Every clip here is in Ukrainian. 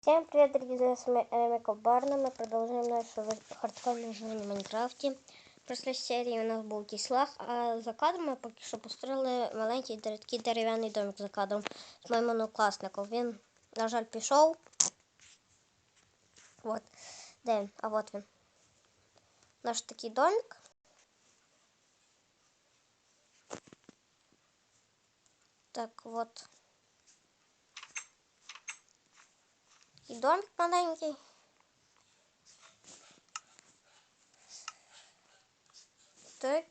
Всем привет, дорогие друзья, с вами Эмика Барна. Мы продолжаем нашу хардкорную жизнь в Майнкрафті. В прошлій серії у нас був кислах, а за кадром ми поки що построїли маленький такий дерев'яний домик за кадром з моїм однокласником. Він, на жаль, пішов. От. Де? А от він. Наш такий домик. Так, от. І домик маленький. Так.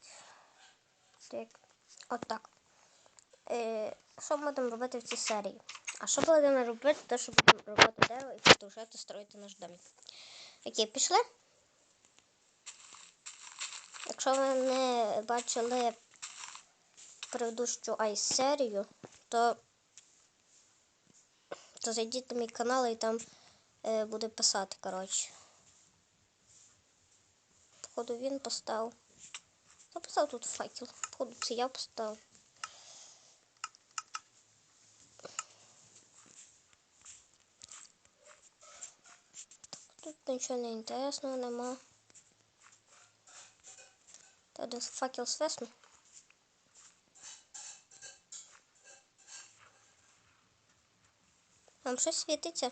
Так. От так. Е, що будемо робити в цій серії? А що будемо робити? Те, що будемо робити дерево і продовжувати строїти наш домик. Окей, пішли. Якщо ви не бачили предыдущу айс-серію, то, то зайдіть на мій канал і там е, буде писати, коротше. Походу він поставив. Поставив тут факел. Походу це я поставив. Тут нічого не інтересного нема. Та один факел свесну. Там щось світиться.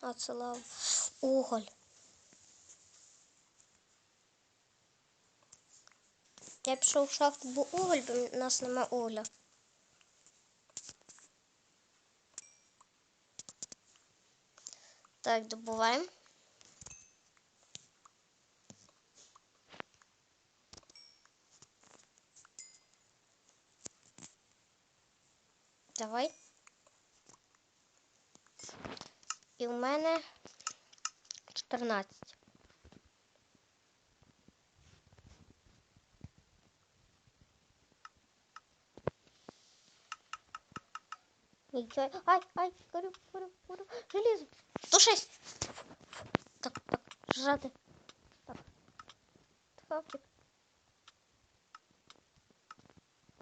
А це лава. Уголь. Я пішов в шахту, бо уголь, бо в нас нема угля. Так, добуваємо. Давай. І в мене 14. Нічого. Ай, ай, горю, горю, горю. Железо. 106. Так, так, жати. Так. Хавчик.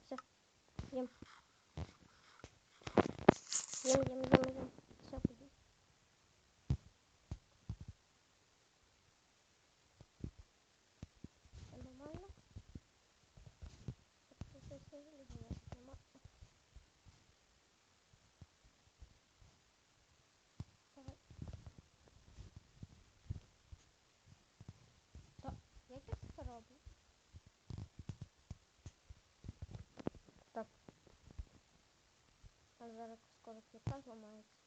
Все. Ем. Williams gotta flip.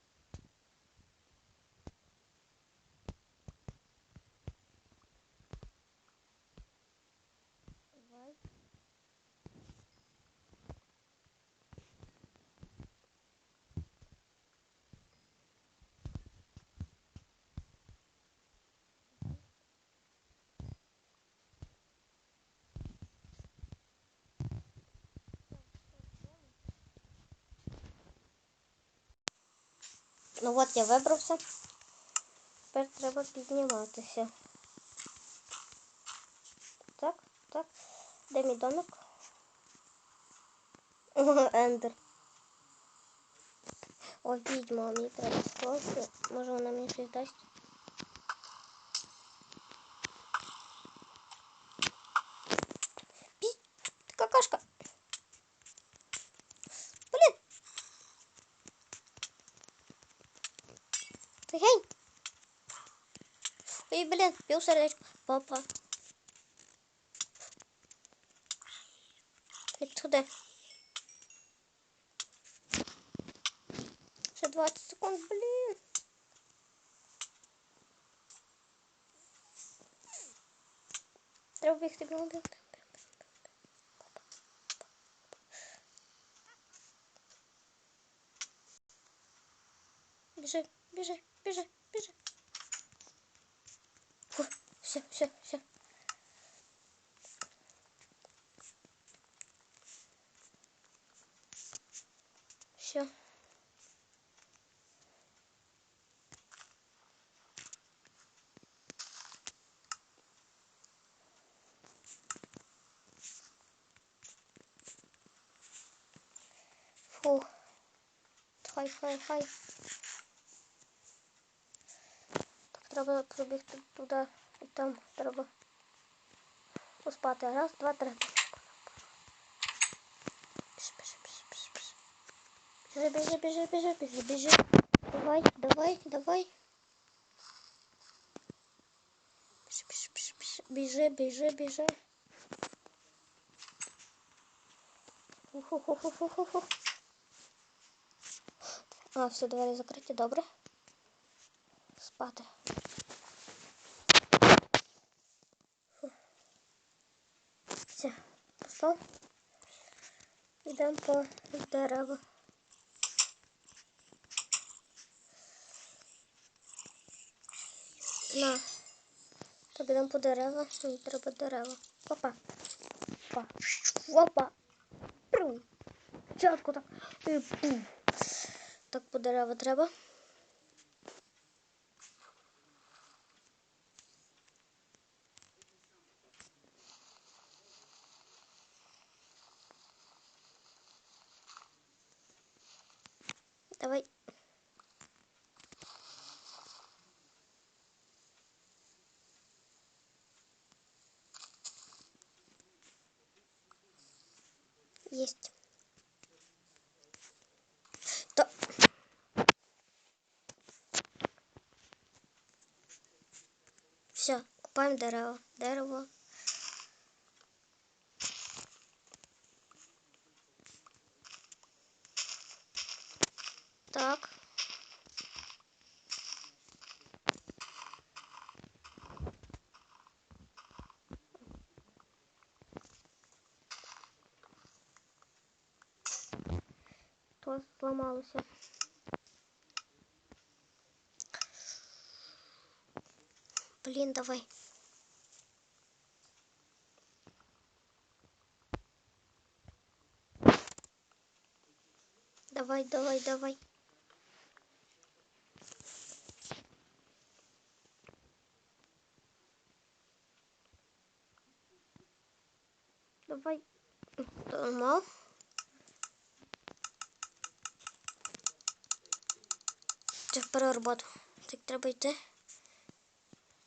Ну от я вибрався. Тепер треба підніматися. Так, так. Де мій домик? Ендер. О, відьма, мені треба скласти. Може вона мені щось дасть. Гей. Ой, блін, пів сердечко. Папа. Туди. Ще 20 секунд, блін. Треба бігти, бігти, бігти. Біжи, біжи, біжи, біжи. Фу, все, все, все. Все. Фух. хай, хай, хай. Так, треба пробігти туди і там треба поспати. Раз, два, три. Біжи, біжи, біжи, біжи, біжи, біжи, біжи. Давай, давай, давай. Біжи, біжи, біжи, біжи, біжи, біжи. Ху-ху-ху-ху-ху-ху. А, все, двері закриті, добре. Спати. Пішов. Йдемо по дереву. На. Так, йдемо по дерева. Мені треба дерева. Опа. Опа. Опа. Пру. Чітко так. І пуф. Так по дерева треба. Давай. Есть. То. Все, купаем дерево. Дерево. То сломалося. Блін, давай. Давай, давай, давай. Давай. Дома. Тепер роботу. Так треба йти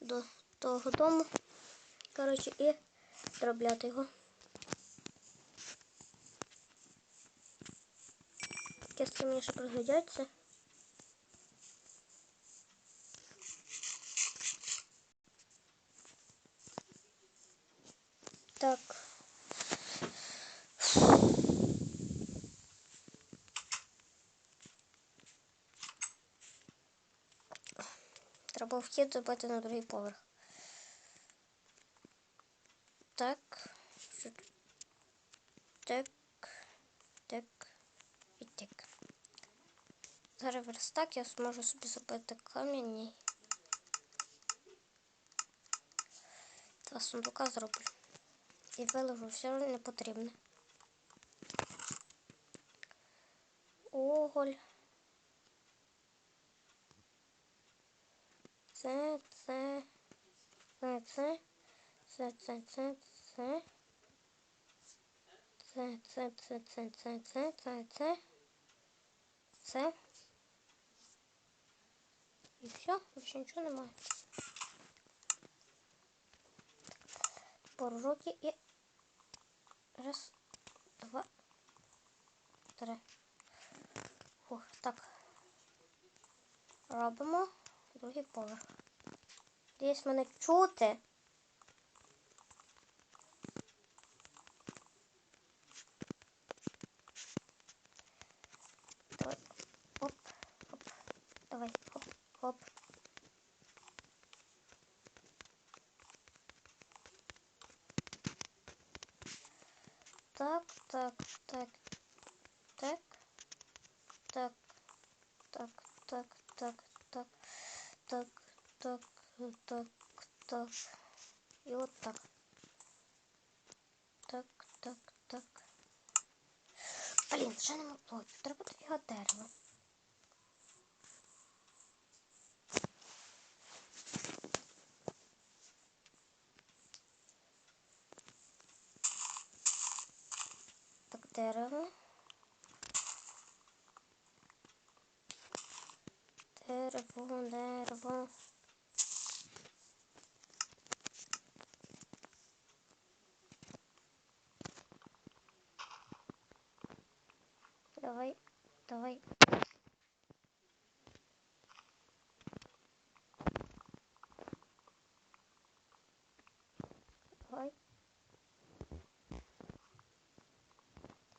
до того дому. Коротше, і дробляти його. Кістки мені ще пригодяться. Так. Треба вхід зробити на другий поверх. Так. Так. Так. І так. Зараз верстак я зможу собі зробити кам'яний. Два сундука зроблю. І виложу все не потрібне. Уголь. Це, це, це, це, це, це, це, це. Це, це, це, це, це, це, це, це. Це. І все, більше нічого немає. Пару і раз, два, три. Фух, так. Робимо другий поверх. Десь мене чути. Давай. Оп, оп. Давай. Хоп, хоп. Так, так, так, так, так, так, так, так, так, так, так, так, так. І от так. Так, так, так. Блін, ще нема плотів. Треба дофіга дерева. Так, дерево. Дерево, дерево. Давай, давай. Давай.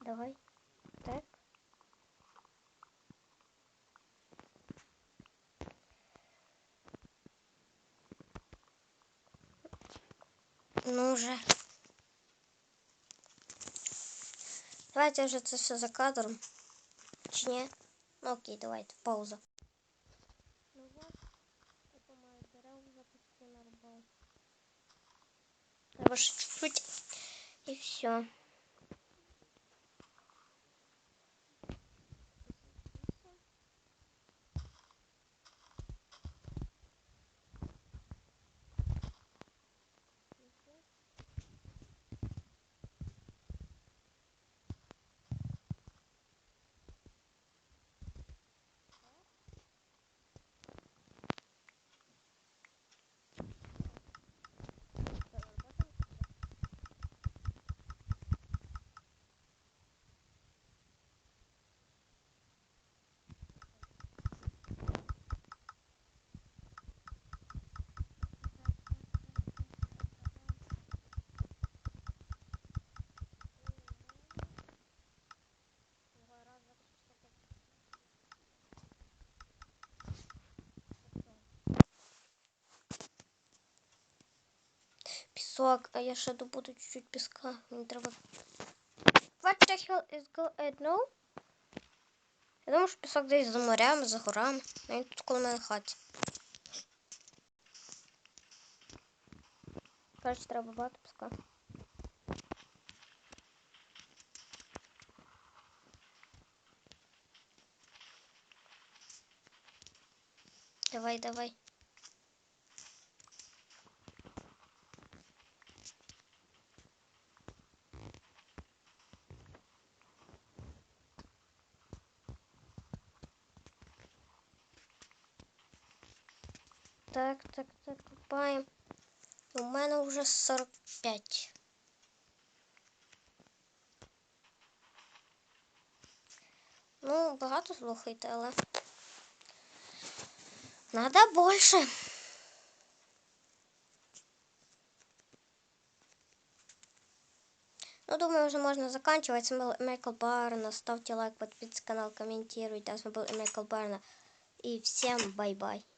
Давай. Так. Ну вже. Давайте вже це все за кадром. Точнее. Ну окей, давайте, пауза. Ну вот, это моя дерева запустила рыбалку. Хорошо, чуть-чуть. И все. Пісок, а я ще добуду чуть-чуть піска. Мені треба. What the hell is going no? Я думаю, що пісок десь за морями, за горами. А він тут коло мене в хаті. Коротше, треба багато піска. Давай, давай. Так, копаємо. У мене вже 45. Ну, багато слухайте, але. Надо більше. Ну, думаю, уже можно заканчивать. С вами был Майкл Барна. Ставьте лайк, подписывайтесь на канал, комментируйте. А с вами был Майкл Барна. И всем бай-бай.